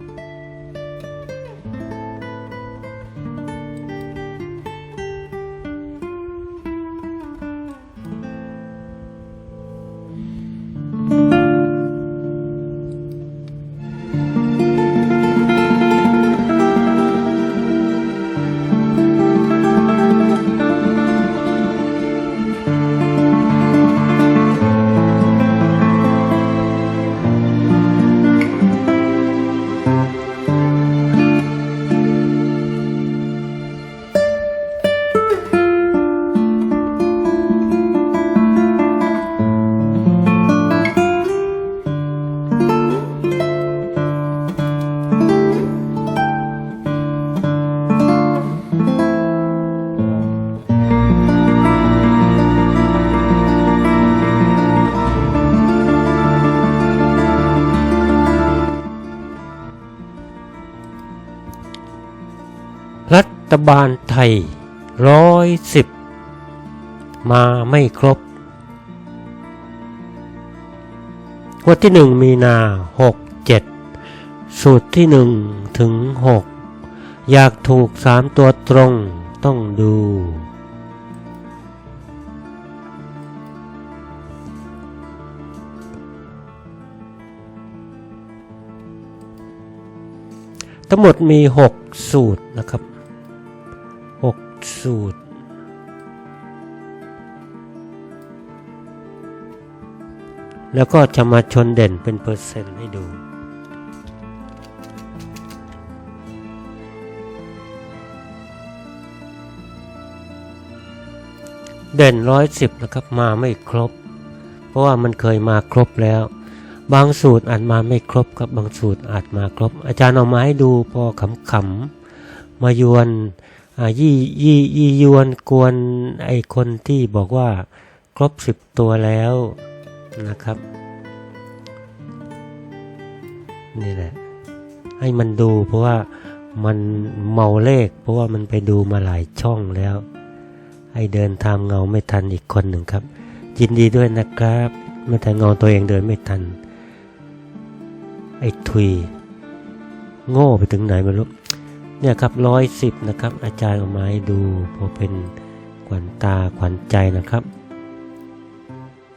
รั ฐบาลไทยร้อยสิบมาไม่ครบงวดที่หนึ่งมีนาหกเจ็ดสูตรที่หนึ่งถึงหกอยากถูกสามตัวตรงต้องดู ทั้งหมดมี6สูตรนะครับ สูตร แล้วก็จะมาชนเด่นเป็นเปอร์เซ็นต์ให้ดู เด่นร้อยสิบนะครับมาไม่ครบ เพราะว่ามันเคยมาครบแล้ว บางสูตรอาจมาไม่ครบครับบางสูตรอาจมาครบ อาจารย์เอามาให้ดูพอขำๆมายวน ยี่ยี่ยี่ยวนกวนไอคนที่บอกว่าครบสิบตัวแล้วนะครับ นี่แหละ ให้มันดูเพราะว่ามันเมาเลข เพราะว่ามันไปดูมาหลายช่องแล้ว ให้เดินทางเงาไม่ทันอีกคนหนึ่งครับ ยินดีด้วยนะครับไม่แต่เงาตัวเองเดินไม่ทัน ไอ้ทุย โง่ไปถึงไหนไม่รู้ เนี่ยครับร้อยสิบนะครับ อาจารย์เอามาให้ดูพอเป็นขวัญตาขวัญใจนะครับ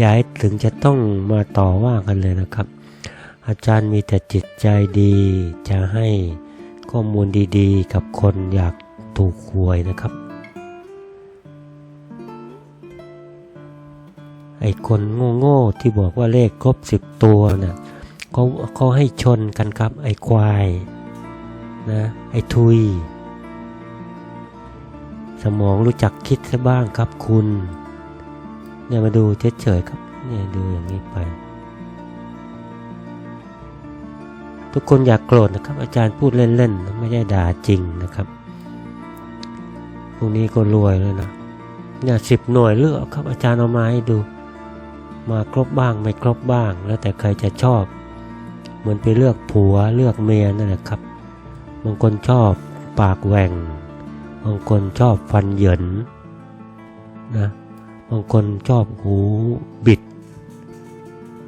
ย่าให้ถึงจะต้องมาต่อว่ากันเลยนะครับ อาจารย์มีแต่จิตใจดี จะให้ข้อมูลดีๆ กับคนอยากถูกหวยนะครับ ไอ้คนโง่ๆที่บอกว่าเลขครบสิบตัวนะเขาเขาให้ชนกันครับไอ้ควาย นะ ไอ้ทุย สมองรู้จักคิดซะบ้างครับคุณ เนี่ยมาดูเฉยๆครับ เนี่ยดูอย่างนี้ไป ทุกคนอยากโกรธนะครับ อาจารย์พูดเล่นๆ ไม่ได้ด่าจริงนะครับพรุ่งนี้ก็รวยเลยนะเนี่ยสิบหน่วยเลือกครับ อาจารย์เอามาให้ดู มาครบบ้างไม่ครบบ้าง แล้วแต่ใครจะชอบ เหมือนไปเลือกผัวเลือกเมียนั่นแหละครับ บางคนชอบปากแหว่ง บางคนชอบฟันเหยินนะ บางคนชอบหูบิด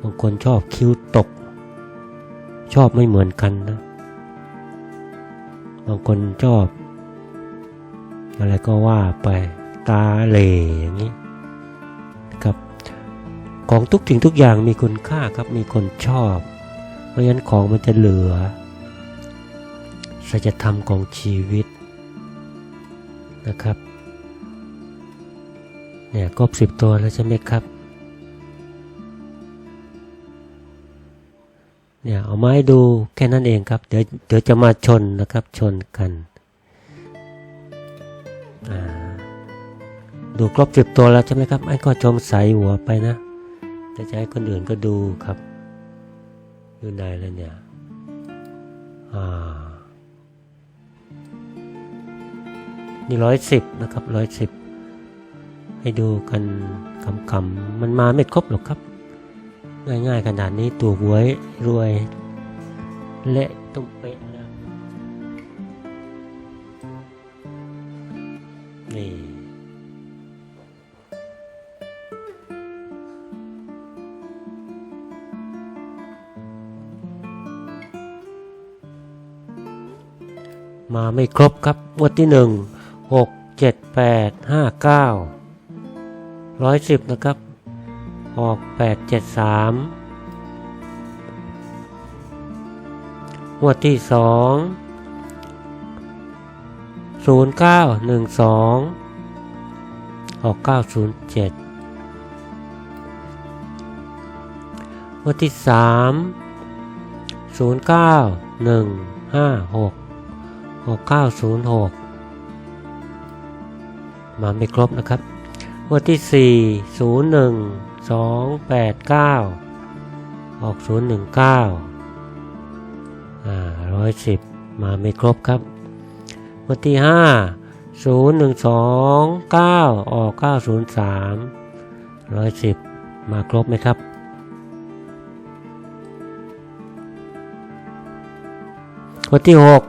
บางคนชอบคิ้วตก ชอบไม่เหมือนกันนะ บางคนชอบ อะไรก็ว่าไปตาเหล่อย่างนี้ครับ ของทุกสิ่งทุกอย่างมีคุณค่าครับ มีคนชอบ เพราะฉะนั้นของมันจะเหลือ สัจธรรมของชีวิตนะครับ เนี่ยครบสิบตัวแล้วใช่ไหมครับ เนี่ยเอาไม้ดูแค่นั้นเองครับ เดี๋ยวเดี๋ยวจะมาชนนะครับชนกันดูครบสิบตัวแล้วใช่ไหมครับ ไอ้ก็จงใสหัวไปนะแต่จะให้คนอื่นก็ดูครับ อยู่ไหนแล้วเนี่ย อ่า นี่ร้อยสิบนะครับร้อยสิบให้ดูกันคำๆมันมาไม่ครบหรอกครับ ง่ายๆขนาดนี้ตัวหวยรวยเละตุ้มเป๊ะแล้วนี่มาไม่ครบครับงวดที่หนึ่ง หกเจ็ดแปดห้าเก้าร้อยสิบนะครับ ออกแปดเจ็ดสามงวดที่สองศูนย์เก้าหนึ่งสองออกเก้าศูนย์เจ็ดงวดที่สามศูนย์เก้าหนึ่งห้าหกออกเก้าศูนย์หก มาไม่ครบนะครับงวดที่สี่ศูนย์หนึ่งสองแปดเก้าออกศูนย์หนึ่งเก้าอ่าร้อยสิบมาไม่ครบครับงวดที่ห้าศูนย์หนึ่งสองเก้าออกเก้าศูนย์สามร้อยสิบมาครบไหมครับวันที่หก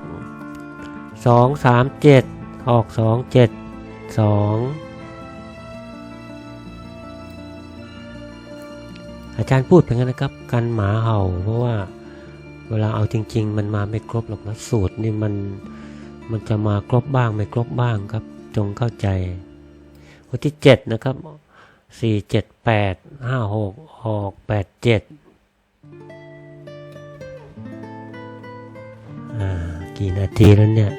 สองสามเจ็ดออกสองเจ็ด สองอาจารย์พูดเป็นงั้นนะครับกันหมาเห่า เพราะว่าเวลาเอาจริง ๆ มันมาไม่ครบหรอกนะสูตรนี่มันมันจะมาครบบ้างไม่ครบบ้างครับ จงเข้าใจวันที่เจ็ดนะครับสี่เจ็ดแปดห้าหกออกแปดเจ็ดอ่ากี่นาทีแล้วเนี่ย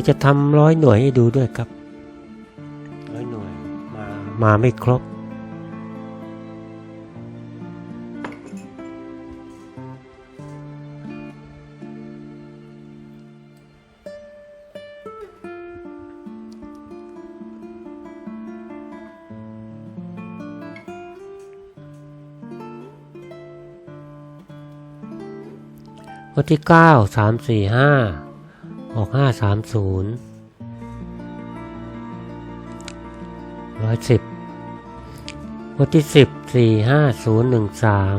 ดี๋ยวจะทำร้อยหน่วยให้ดูด้วยครับร้อยหน่วยมามาไม่ครบ วันที่เก้าสามสี่ห้า ออกห้าสามศูนย์ร้อยสิบวันที่สิบสี่ห้าศูนย์หนึ่งสาม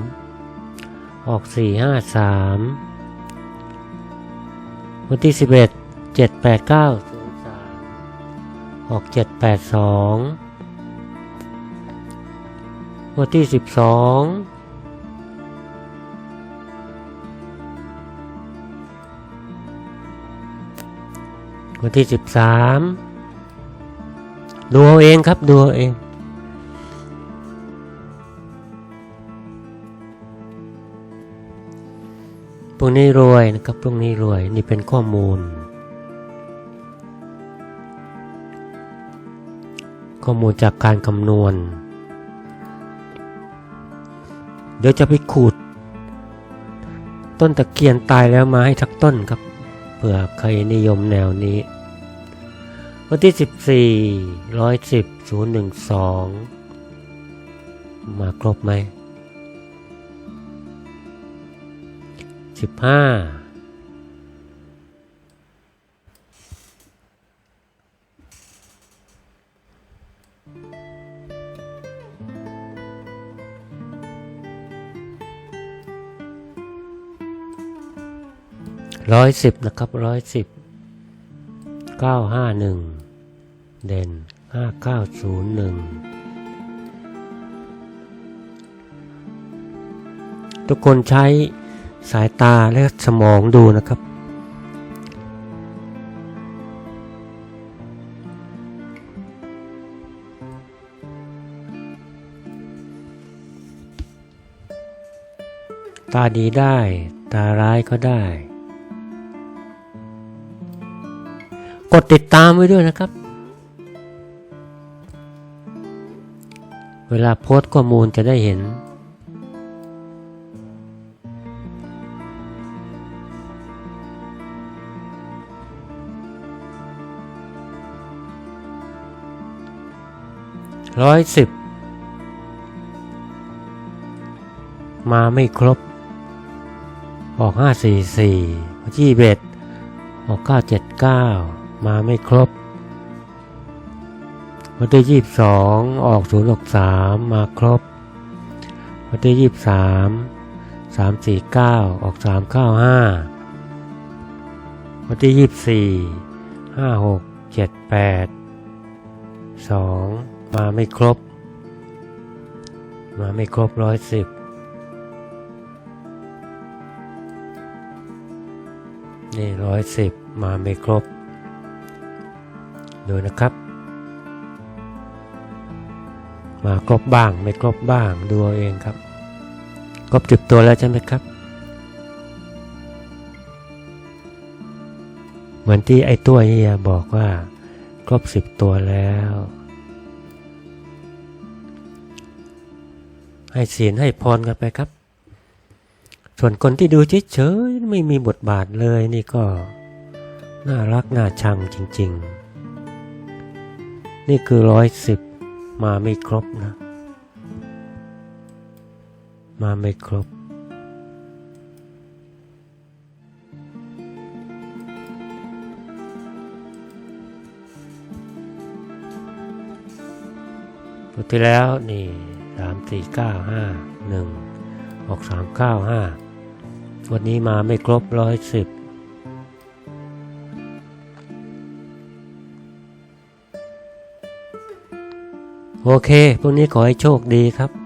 ออกสี่ห้าสามวันที่สิบเอ็ดเจ็ดแปดเก้าศูนย์สามออกเจ็ดแปดสองวันที่สิบสอง วันที่สิบสามดูเอาเองครับดูเอาเองพวกนี้รวยนะครับพวกนี้รวยนี่เป็นข้อมูล ข้อมูลจากการคำนวณ เดี๋ยวจะไปขูด ต้นตะเคียนตายแล้วมาให้สักต้นครับ เผื่อใครนิยมแนวนี้ วันที่ 14 110 012 มาครบไหม 15 ร้อยสิบนะครับร้อยสิบเก้าห้าหนึ่งเด่นห้าเก้าศูนย์หนึ่งทุกคนใช้สายตาและสมองดูนะครับ ตาดีได้ ตาร้ายก็ได้ กดติดตามไว้ด้วยนะครับ เวลาโพสต์ข้อมูลจะได้เห็น ร้อยสิบ มาไม่ครบ ออกห้าสี่สี่ที่เบ็ดออกเก้าเจ็ดเก้า มาไม่ครบ วันที่ยี่สิบสองออกศูนย์หกสามมาครบ วันที่ยี่สิบสามสามสี่เก้าออกสามเก้าห้าวันที่ยี่สิบสี่ห้าหกเจ็ดแปดสองมาไม่ครบ มาไม่ครบร้อยสิบนี่ร้อยสิบมาไม่ครบ ดูนะครับ มาครบบ้างไม่ครบบ้างดูเอาเองครับ ครบจุดตัวแล้วใช่ไหมครับ เหมือนที่ไอ้ตัวเฮียบอกว่า ครบสิบตัวแล้ว ให้ศีลให้พรกันไปครับ ส่วนคนที่ดูเฉยๆไม่มีบทบาทเลยนี่ก็น่ารักน่าชังจริง ๆ นี่คือร้อยสิบมาไม่ครบนะ มาไม่ครบ ตัวที่แล้วนี่สามสี่เก้าห้าหนึ่งออกสามเก้าห้าวันนี้มาไม่ครบร้อยสิบ โอเคพรุ่งนี้ขอให้โชคดีครับ